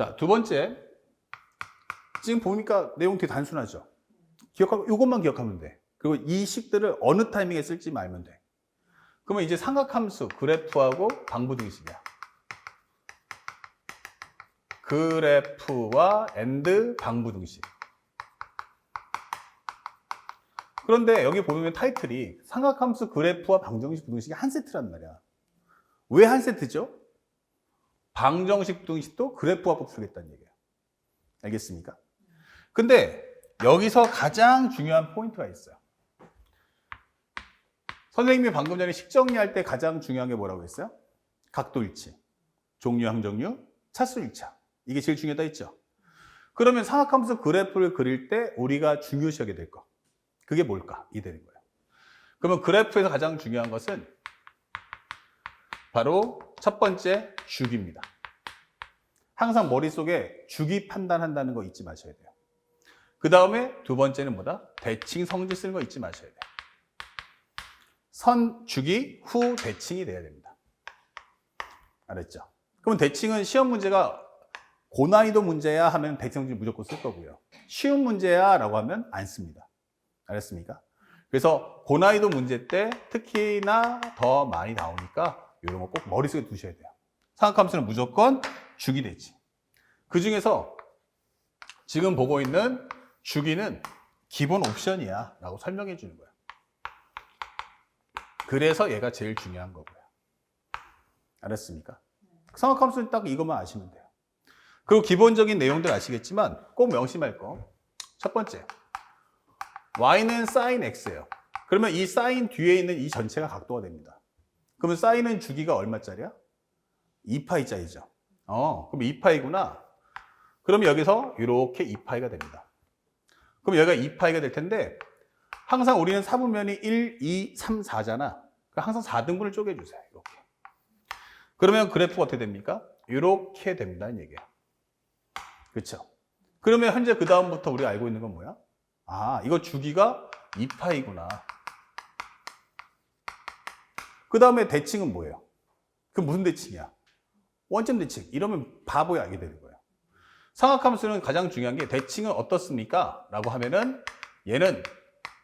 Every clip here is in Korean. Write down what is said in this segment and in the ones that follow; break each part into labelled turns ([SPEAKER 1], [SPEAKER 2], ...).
[SPEAKER 1] 자, 두 번째. 지금 보니까 내용 되게 단순하죠. 기억하고, 이것만 기억하면 돼. 그리고 이 식들을 어느 타이밍에 쓸지 알면 돼. 그러면 이제 삼각함수, 그래프하고 방부등식이야. 그래프와 엔드 방부등식. 그런데 여기 보면 타이틀이 삼각함수, 그래프와 방정식, 부등식이 한 세트란 말이야. 왜 한 세트죠? 방정식, 부등식도 그래프와 풀겠다는 얘기예요. 알겠습니까? 근데 여기서 가장 중요한 포인트가 있어요. 선생님이 방금 전에 식 정리할 때 가장 중요한 게 뭐라고 했어요? 각도일치, 종류, 항정류, 차수일차. 이게 제일 중요하다 했죠. 그러면 삼각함수 그래프를 그릴 때 우리가 중요시하게 될 거. 그게 뭘까? 이 되는 거예요. 그러면 그래프에서 가장 중요한 것은 바로 첫 번째 주기입니다. 항상 머릿속에 주기 판단한다는 거 잊지 마셔야 돼요. 그 다음에 두 번째는 뭐다? 대칭 성질 쓰는 거 잊지 마셔야 돼요. 선, 주기, 후, 대칭이 돼야 됩니다. 알았죠? 그럼 대칭은 시험 문제가 고난이도 문제야 하면 대칭 성질 무조건 쓸 거고요. 쉬운 문제야 라고 하면 안 씁니다. 알았습니까? 그래서 고난이도 문제 때 특히나 더 많이 나오니까 이런 거 꼭 머릿속에 두셔야 돼요. 상학함수는 무조건 주기 대칭. 그 중에서 지금 보고 있는 주기는 기본 옵션이야 라고 설명해 주는 거예요. 그래서 얘가 제일 중요한 거고요. 알았습니까? 상학함수는 딱 이것만 아시면 돼요. 그리고 기본적인 내용들 아시겠지만 꼭 명심할 거. 첫 번째. y는 sin x예요. 그러면 이 sin 뒤에 있는 이 전체가 각도가 됩니다. 그러면 sin은 주기가 얼마짜리야? 2파이짜리죠. 어, 그럼 2파이구나. 그럼 여기서 이렇게 2파이가 됩니다. 그럼 여기가 2파이가 될 텐데 항상 우리는 사분면이 1, 2, 3, 4잖아. 항상 4등분을 쪼개주세요. 이렇게. 그러면 그래프가 어떻게 됩니까? 이렇게 된다는 얘기예요. 그렇죠? 그러면 현재 그 다음부터 우리가 알고 있는 건 뭐야? 아, 이거 주기가 2파이구나. 그 다음에 대칭은 뭐예요? 그 무슨 대칭이야? 원점 대칭. 이러면 바보야 알게 되는 거예요. 상학함수는 가장 중요한 게 대칭은 어떻습니까? 라고 하면은 얘는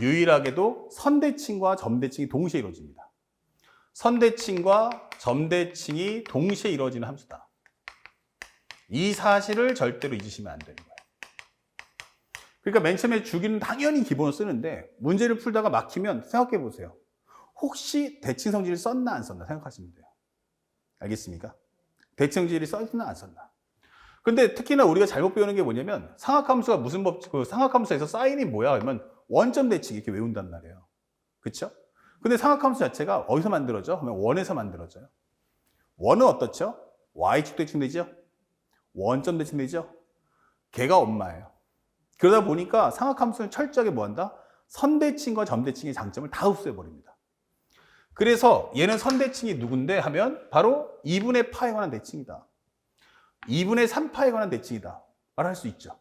[SPEAKER 1] 유일하게도 선대칭과 점대칭이 동시에 이루어집니다. 선대칭과 점대칭이 동시에 이루어지는 함수다. 이 사실을 절대로 잊으시면 안 되는 거예요. 그러니까 맨 처음에 주기는 당연히 기본을 쓰는데 문제를 풀다가 막히면 생각해 보세요. 혹시 대칭 성질을 썼나 안 썼나 생각하시면 돼요. 알겠습니까? 대칭 성질이 썼나 안 썼나. 근데 특히나 우리가 잘못 배우는 게 뭐냐면 상학함수가 무슨 법, 그 상학함수에서 사인이 뭐야? 하면 원점 대칭 이렇게 외운단 말이에요. 그쵸? 근데 상학함수 자체가 어디서 만들어져? 하면 원에서 만들어져요. 원은 어떻죠? y축 대칭 되죠? 원점 대칭 되죠? 걔가 엄마예요. 그러다 보니까 상학함수는 철저하게 뭐한다? 선대칭과 점대칭의 장점을 다 흡수해버립니다. 그래서 얘는 선대칭이 누군데 하면 바로 2분의 파에 관한 대칭이다. 2분의 3파에 관한 대칭이다. 말할 수 있죠.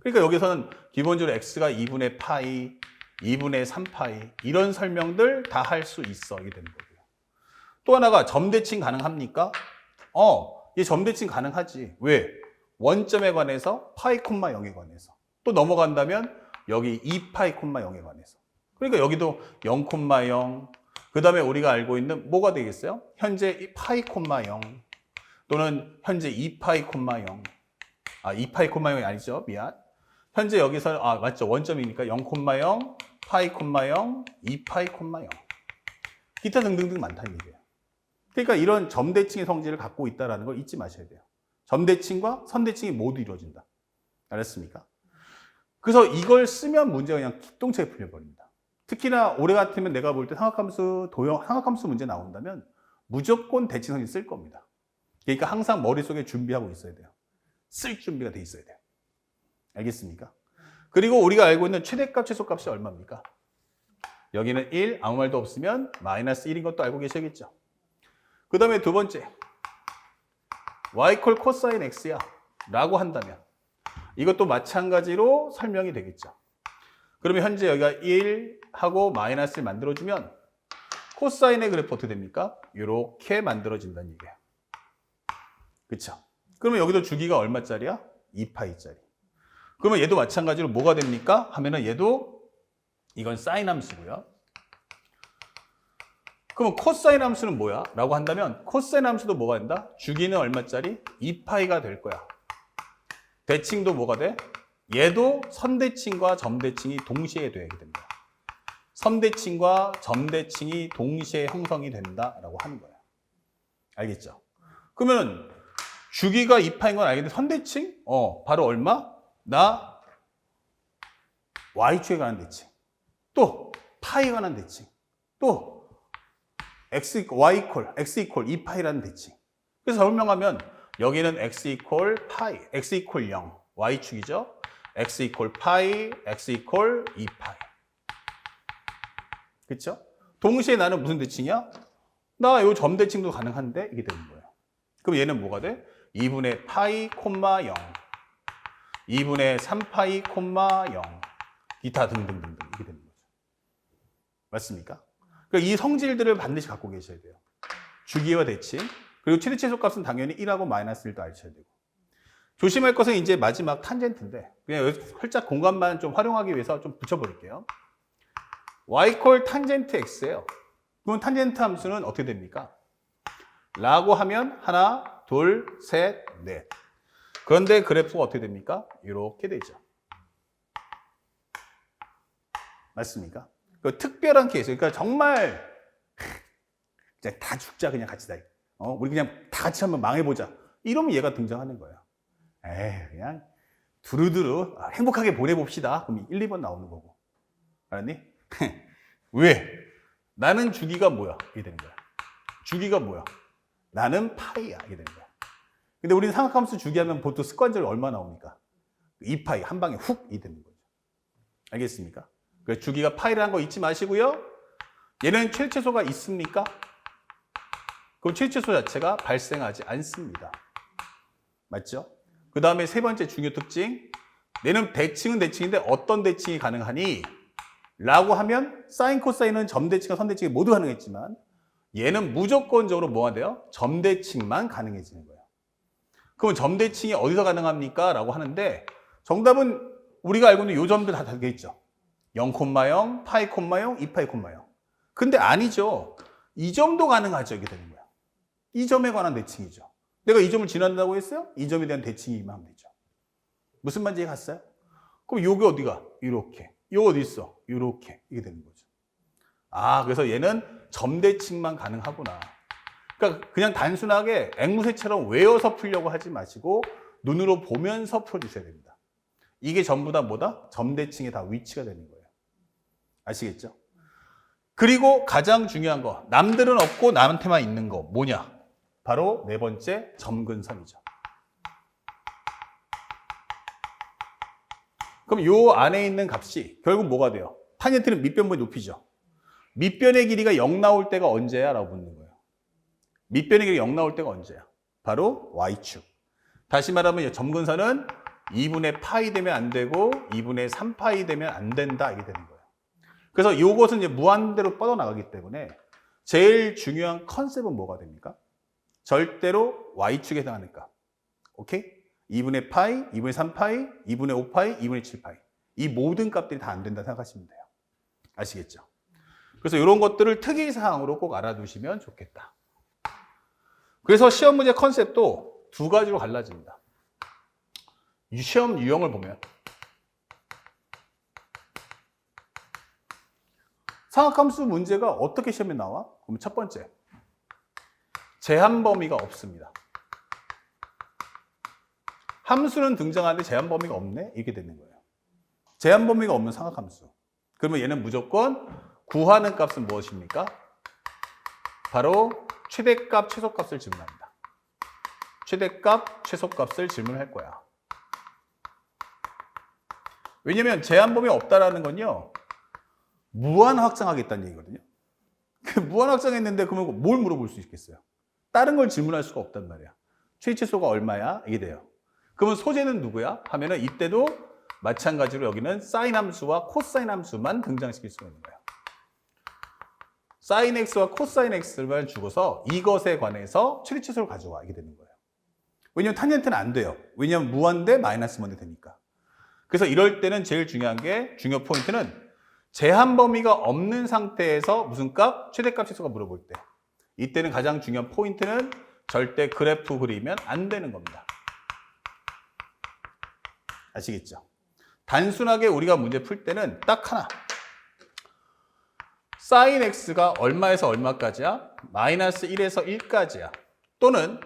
[SPEAKER 1] 그러니까 여기서는 기본적으로 x가 2분의 파이, 2분의 3파이 이런 설명들 다 할 수 있어. 이게 되는 거고요. 또 하나가 점대칭 가능합니까? 어, 이 점대칭 가능하지. 왜? 원점에 관해서 파이 콤마 0에 관해서. 또 넘어간다면 여기 2파이 콤마 0에 관해서. 그러니까 여기도 0 콤마 0. 그 다음에 우리가 알고 있는 뭐가 되겠어요? 현재 파이 콤마 0 또는 현재 2파이 콤마 0. 아, 2파이 콤마 0이 아니죠. 미안. 현재 여기서 아, 맞죠. 원점이니까 0 콤마 0, 파이 콤마 0, 2파이 콤마 0. 기타 등등등 많다는 얘기예요. 그러니까 이런 점대칭의 성질을 갖고 있다는 걸 잊지 마셔야 돼요. 점대칭과 선대칭이 모두 이루어진다. 알았습니까? 그래서 이걸 쓰면 문제가 그냥 기똥차게 풀려버립니다. 특히나 올해 같으면 내가 볼 때 상학함수, 도형, 상학함수 문제 나온다면 무조건 대칭성질 쓸 겁니다. 그러니까 항상 머릿속에 준비하고 있어야 돼요. 쓸 준비가 돼 있어야 돼요. 알겠습니까? 그리고 우리가 알고 있는 최대값, 최소값이 얼마입니까? 여기는 1, 아무 말도 없으면 마이너스 1인 것도 알고 계셔야겠죠. 그 다음에 두 번째, y 콜 코사인 x야 라고 한다면 이것도 마찬가지로 설명이 되겠죠. 그러면 현재 여기가 1 하고 마이너스를 만들어주면 코사인의 그래프 어떻게 됩니까? 이렇게 만들어진다는 얘기예요. 그쵸? 그러면 여기도 주기가 얼마짜리야? 2파이짜리. 그러면 얘도 마찬가지로 뭐가 됩니까? 하면은 얘도 이건 사인 함수고요. 그러면 코사인 함수는 뭐야? 라고 한다면 코사인 함수도 뭐가 된다? 주기는 얼마짜리? 2파이가 될 거야. 대칭도 뭐가 돼? 얘도 선대칭과 점대칭이 동시에 되게 됩니다. 선대칭과 점대칭이 동시에 형성이 된다라고 하는 거예요. 알겠죠? 그러면 주기가 2파인 건 알겠는데 선대칭? 어, 바로 얼마? 나 y축에 관한 대칭. 또 파이에 관한 대칭. 또 x y 이퀄 x 이퀄 2파이라는 대칭. 그래서 설명하면 여기는 x 이퀄 파이, x 이퀄 0, y축이죠. x 이퀄 파이, x 이퀄 2파이. 그렇죠? 동시에 나는 무슨 대칭이야? 나 요 점 대칭도 가능한데 이게 되는 거예요. 그럼 얘는 뭐가 돼? 2분의 파이 콤마 0, 2분의 3파이 콤마 0, 기타 등등등등 이게 되는 거죠. 맞습니까? 그러니까 이 성질들을 반드시 갖고 계셔야 돼요. 주기와 대칭, 그리고 최대 최소값은 당연히 1하고 마이너스 1도 아셔야 되고. 조심할 것은 이제 마지막 탄젠트인데 그냥 여기 살짝 공간만 좀 활용하기 위해서 좀 붙여버릴게요. Y 콜 탄젠트 x예요. 그럼 탄젠트 함수는 어떻게 됩니까? 라고 하면 하나, 둘, 셋, 넷. 그런데 그래프가 어떻게 됩니까? 이렇게 되죠. 맞습니까? 그 특별한 케이스. 그러니까 정말 그냥 다 죽자 그냥 같이 다. 어, 우리 그냥 다 같이 한번 망해보자. 이러면 얘가 등장하는 거예요. 에이, 그냥 두루두루 행복하게 보내봅시다. 그럼 1, 2번 나오는 거고. 알았니? 왜? 나는 주기가 뭐야? 이게 되는 거야. 주기가 뭐야? 나는 파이야. 이게 되는 거야. 근데 우리는 삼각함수 주기하면 보통 습관적으로 얼마 나옵니까? 2파이 한 방에 훅 이 되는 거죠. 알겠습니까? 그 주기가 파이라는 거 잊지 마시고요. 얘는 최최소가 있습니까? 그럼 최최소 자체가 발생하지 않습니다. 맞죠? 그 다음에 세 번째 중요 특징. 얘는 대칭은 대칭인데 어떤 대칭이 가능하니? 라고 하면 사인, 코사인은 점대칭과 선대칭이 모두 가능했지만 얘는 무조건적으로 뭐가 돼요? 점대칭만 가능해지는 거예요. 그럼 점대칭이 어디서 가능합니까? 라고 하는데 정답은 우리가 알고 있는 요 점들 다 되겠죠. 0,0, 파이, 0, 2파이, 0. 근데 아니죠. 이 점도 가능하죠. 이게 되는 거야. 이 점에 관한 대칭이죠. 내가 이 점을 지난다고 했어요? 이 점에 대한 대칭이만 하면 되죠. 무슨 말인지 갔어요? 그럼 요게 어디가? 이렇게. 요 어디 있어? 이렇게. 이게 되는 거죠. 아, 그래서 얘는 점대칭만 가능하구나. 그러니까 그냥 단순하게 앵무새처럼 외워서 풀려고 하지 마시고 눈으로 보면서 풀어주셔야 됩니다. 이게 전부 다 뭐다? 점대칭의 다 위치가 되는 거예요. 아시겠죠? 그리고 가장 중요한 거, 남들은 없고 나한테만 있는 거 뭐냐? 바로 네 번째 점근선이죠. 그럼 요 안에 있는 값이 결국 뭐가 돼요? 탄젠트는 밑변부의 높이죠. 밑변의 길이가 0 나올 때가 언제야? 라고 묻는 거예요. 밑변의 길이가 0 나올 때가 언제야? 바로 y축. 다시 말하면 이 점근선은 2분의 파이 되면 안 되고 2분의 3파이 되면 안 된다 이게 되는 거예요. 그래서 이것은 이제 무한대로 뻗어나가기 때문에 제일 중요한 컨셉은 뭐가 됩니까? 절대로 y축에 해당하는 값. 오케이? 2분의 파이, 2분의 3파이, 2분의 5파이, 2분의 7파이. 이 모든 값들이 다 안 된다 생각하시면 돼요. 아시겠죠? 그래서 이런 것들을 특이사항으로 꼭 알아두시면 좋겠다. 그래서 시험 문제 컨셉도 두 가지로 갈라집니다. 시험 유형을 보면 상학함수 문제가 어떻게 시험에 나와? 그럼 첫 번째 제한 범위가 없습니다. 함수는 등장하는데 제한 범위가 없네? 이렇게 되는 거예요. 제한 범위가 없는 상학함수. 그러면 얘는 무조건 구하는 값은 무엇입니까? 바로 최대값, 최소값을 질문합니다. 최대값, 최소값을 질문할 거야. 왜냐면 제한 범위 없다라는 건요. 무한 확장하겠다는 얘기거든요. 그 무한 확장했는데 그러면 뭘 물어볼 수 있겠어요? 다른 걸 질문할 수가 없단 말이야. 최최소가 얼마야? 이게 돼요. 그러면 소재는 누구야? 하면은 이때도 마찬가지로 여기는 사인 함수와 코사인 함수만 등장시킬 수가 있는 거예요. 사인 x와 코사인 x만 주고서 이것에 관해서 최대최소를 가져와 이게 되는 거예요. 왜냐면 탄젠트는 안 돼요. 왜냐면 무한대 마이너스 먼데 되니까. 그래서 이럴 때는 제일 중요한 게 중요 포인트는 제한 범위가 없는 상태에서 무슨 값? 최대값 최소가 물어볼 때. 이때는 가장 중요한 포인트는 절대 그래프 그리면 안 되는 겁니다. 아시겠죠? 단순하게 우리가 문제 풀 때는 딱 하나. sin x가 얼마에서 얼마까지야? 마이너스 1에서 1까지야. 또는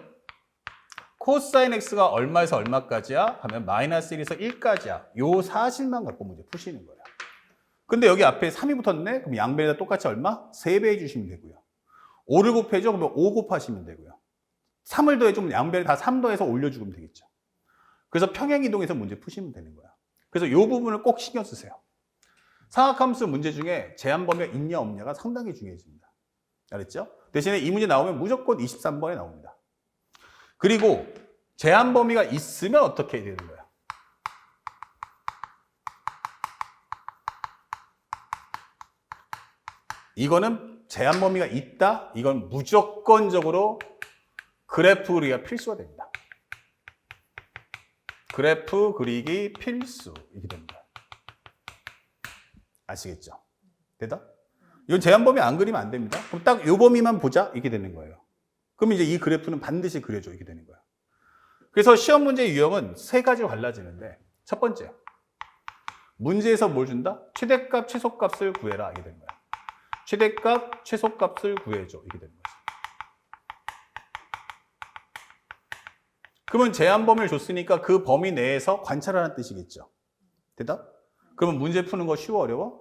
[SPEAKER 1] 코사인 x가 얼마에서 얼마까지야? 하면 마이너스 1에서 1까지야. 요 사실만 갖고 문제 푸시는 거야. 근데 여기 앞에 3이 붙었네? 그럼 양변에다 똑같이 얼마? 3배 해주시면 되고요. 5를 곱해줘? 그러면 5 곱하시면 되고요. 3을 더해줘? 그럼 양변에 다 3 더해서 올려주면 되겠죠. 그래서 평행이동해서 문제 푸시면 되는 거야. 그래서 이 부분을 꼭 신경 쓰세요. 상학함수 문제 중에 제한 범위가 있냐 없냐가 상당히 중요해집니다. 알았죠? 대신에 이 문제 나오면 무조건 23번에 나옵니다. 그리고 제한 범위가 있으면 어떻게 해야 되는 거야? 이거는 제한 범위가 있다? 이건 무조건적으로 그래프 그리기가 필수가 됩니다. 그래프 그리기 필수 이렇게 됩니다. 아시겠죠? 대답? 이건 제한 범위 안 그리면 안 됩니다. 그럼 딱 요 범위만 보자 이렇게 되는 거예요. 그럼 이제 이 그래프는 반드시 그려줘 이렇게 되는 거예요. 그래서 시험 문제 유형은 세 가지로 갈라지는데 첫 번째 문제에서 뭘 준다? 최대값, 최소값을 구해라 이게 되는 거예요. 최대값, 최소값을 구해줘 이렇게 되는 거죠. 그러면 제한 범위를 줬으니까 그 범위 내에서 관찰하라는 뜻이겠죠. 대답? 그러면 문제 푸는 거 쉬워 어려워?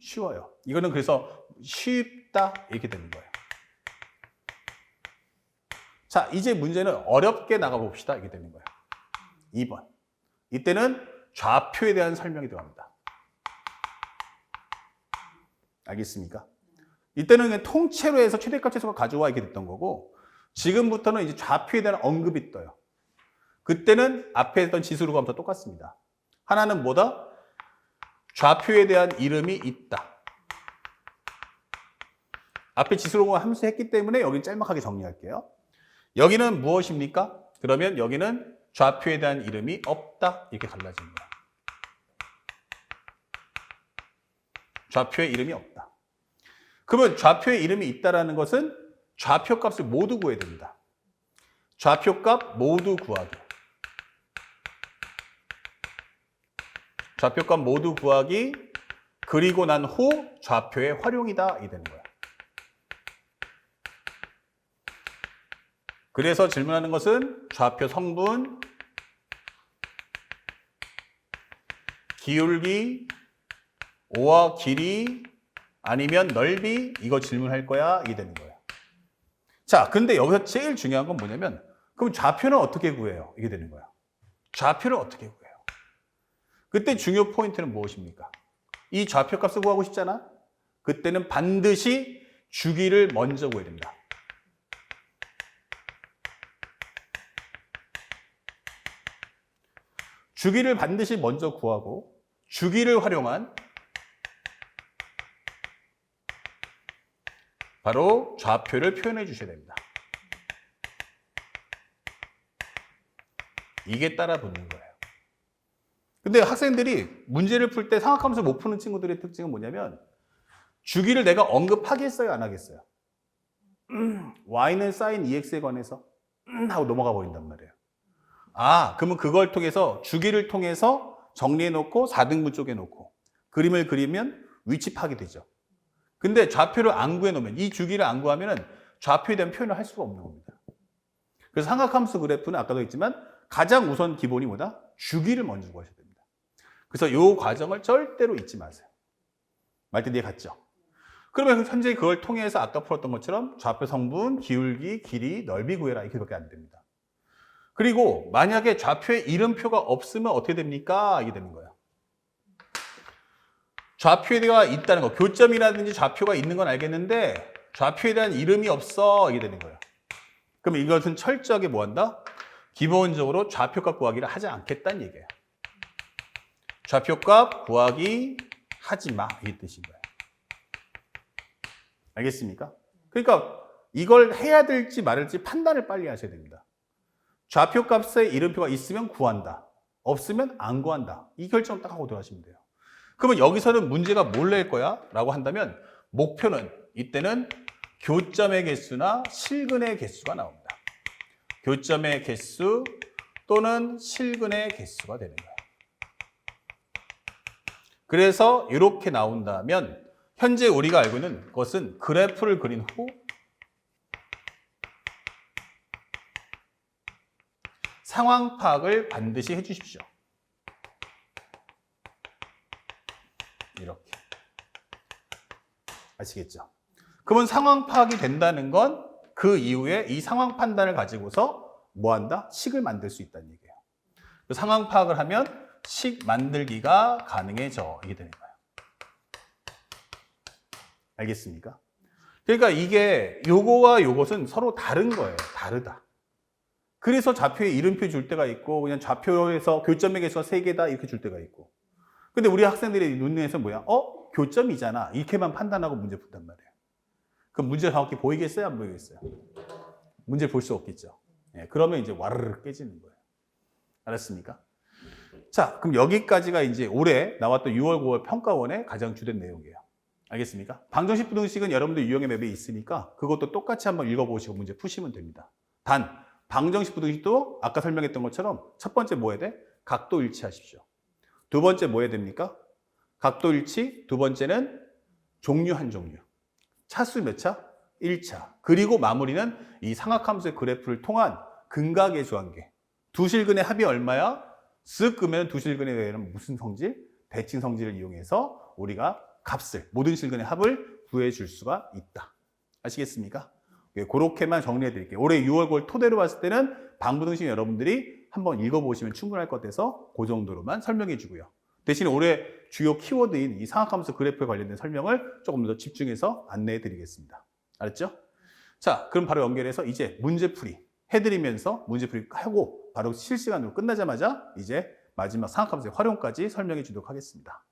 [SPEAKER 1] 쉬워요. 이거는 그래서 쉽다 이렇게 되는 거예요. 자, 이제 문제는 어렵게 나가 봅시다 이렇게 되는 거예요. 2번. 이때는 좌표에 대한 설명이 들어갑니다. 알겠습니까? 이때는 통째로 해서 최대값 최소가 가져와 이렇게 됐던 거고 지금부터는 이제 좌표에 대한 언급이 떠요. 그때는 앞에 했던 지수로 가면서 똑같습니다. 하나는 뭐다? 좌표에 대한 이름이 있다. 앞에 지수로 함수 했기 때문에 여기는 짤막하게 정리할게요. 여기는 무엇입니까? 그러면 여기는 좌표에 대한 이름이 없다. 이렇게 거야. 좌표에 이름이 없다. 그러면 좌표에 이름이 있다라는 것은 좌표 값을 모두 구해야 됩니다. 좌표 값 모두 구하기. 좌표 값 모두 구하기. 그리고 난 후 좌표의 활용이다. 이 되는 거야. 그래서 질문하는 것은 좌표 성분, 기울기, 오와 길이, 아니면 넓이, 이거 질문할 거야. 이게 되는 거야. 자, 근데 여기서 제일 중요한 건 뭐냐면, 그럼 좌표는 어떻게 구해요? 이게 되는 거야. 좌표를 어떻게 구해요? 그때 중요 포인트는 무엇입니까? 이 좌표 값을 구하고 싶잖아? 그때는 반드시 주기를 먼저 구해야 된다. 주기를 반드시 먼저 구하고 주기를 활용한 바로 좌표를 표현해 주셔야 됩니다. 이게 따라 붙는 거예요. 근데 학생들이 문제를 풀 때 상학하면서 못 푸는 친구들의 특징은 뭐냐면 주기를 내가 언급하겠어요, 안 하겠어요? 음, y는 sin 2x에 관해서 음, 하고 넘어가 버린단 말이에요. 아, 그러면 그걸 통해서 주기를 통해서 정리해 놓고 4등분 쪽에 놓고 그림을 그리면 위치 파악이 되죠. 근데 좌표를 안 구해 놓으면 이 주기를 안 구하면은 좌표에 대한 표현을 할 수가 없는 겁니다. 그래서 삼각함수 그래프는 아까도 했지만 가장 우선 기본이 뭐다? 주기를 먼저 구하셔야 됩니다. 그래서 이 과정을 절대로 잊지 마세요. 말뜻 이해 갔죠? 그러면 현재 그걸 통해서 아까 풀었던 것처럼 좌표 성분, 기울기, 길이, 넓이 구해라 이렇게밖에 안 됩니다. 그리고 만약에 좌표에 이름표가 없으면 어떻게 됩니까? 이게 되는 거예요. 좌표가 있다는 거, 교점이라든지 좌표가 있는 건 알겠는데 좌표에 대한 이름이 없어 이게 되는 거예요. 그럼 이것은 철저하게 뭐 한다? 기본적으로 좌표값 구하기를 하지 않겠다는 얘기예요. 좌표값 구하기 하지 마. 이 뜻인 거예요. 알겠습니까? 그러니까 이걸 해야 될지 말을지 판단을 빨리 하셔야 됩니다. 좌표값의 이름표가 있으면 구한다. 없으면 안 구한다. 이 결정 딱 하고 들어가시면 돼요. 그러면 여기서는 문제가 뭘 낼 거야? 라고 한다면 목표는 이때는 교점의 개수나 실근의 개수가 나옵니다. 교점의 개수 또는 실근의 개수가 되는 거예요. 그래서 이렇게 나온다면 현재 우리가 알고 있는 것은 그래프를 그린 후 상황 파악을 반드시 해주십시오. 이렇게. 아시겠죠? 그러면 상황 파악이 된다는 건 그 이후에 이 상황 판단을 가지고서 뭐 한다? 식을 만들 수 있다는 얘기예요. 그 상황 파악을 하면 식 만들기가 가능해져. 이게 되는 거예요. 알겠습니까? 그러니까 이게 요거와 요것은 서로 다른 거예요. 다르다. 그래서 좌표에 이름표 줄 때가 있고 그냥 좌표에서 교점의 개수가 세개다 이렇게 줄 때가 있고 근데 우리 학생들의 눈에서 뭐야? 어? 교점이잖아. 이렇게만 판단하고 문제 푼단 말이에요. 그럼 문제가 정확히 보이겠어요? 안 보이겠어요? 문제 볼 수 없겠죠. 예, 그러면 이제 와르르 깨지는 거예요. 알았습니까? 자, 그럼 여기까지가 이제 올해 나왔던 6월, 9월 평가원의 가장 주된 내용이에요. 알겠습니까? 방정식 부등식은 여러분들 유형의 맵에 있으니까 그것도 똑같이 한번 읽어보시고 문제 푸시면 됩니다. 단, 방정식 부등식도 아까 설명했던 것처럼 첫 번째 뭐 해야 돼? 각도 일치하십시오. 두 번째 뭐 해야 됩니까? 각도 일치, 두 번째는 종류 한 종류. 차수 몇 차? 1차. 그리고 마무리는 이 상악함수의 그래프를 통한 근각의 주한계. 두 실근의 합이 얼마야? 쓱 끄면 두 실근에 대한 무슨 성질? 대칭 성질을 이용해서 우리가 값을, 모든 실근의 합을 구해 줄 수가 있다. 아시겠습니까? 예, 그렇게만 정리해 드릴게요. 올해 6월, 9월 토대로 봤을 때는 방부등식 여러분들이 한번 읽어보시면 충분할 것 같아서 그 정도로만 설명해 주고요. 대신 올해 주요 키워드인 이 상악함수 그래프에 관련된 설명을 조금 더 집중해서 안내해 드리겠습니다. 알았죠? 자, 그럼 바로 연결해서 이제 문제풀이 해드리면서 문제풀이 하고 바로 실시간으로 끝나자마자 이제 마지막 상악함수의 활용까지 설명해 주도록 하겠습니다.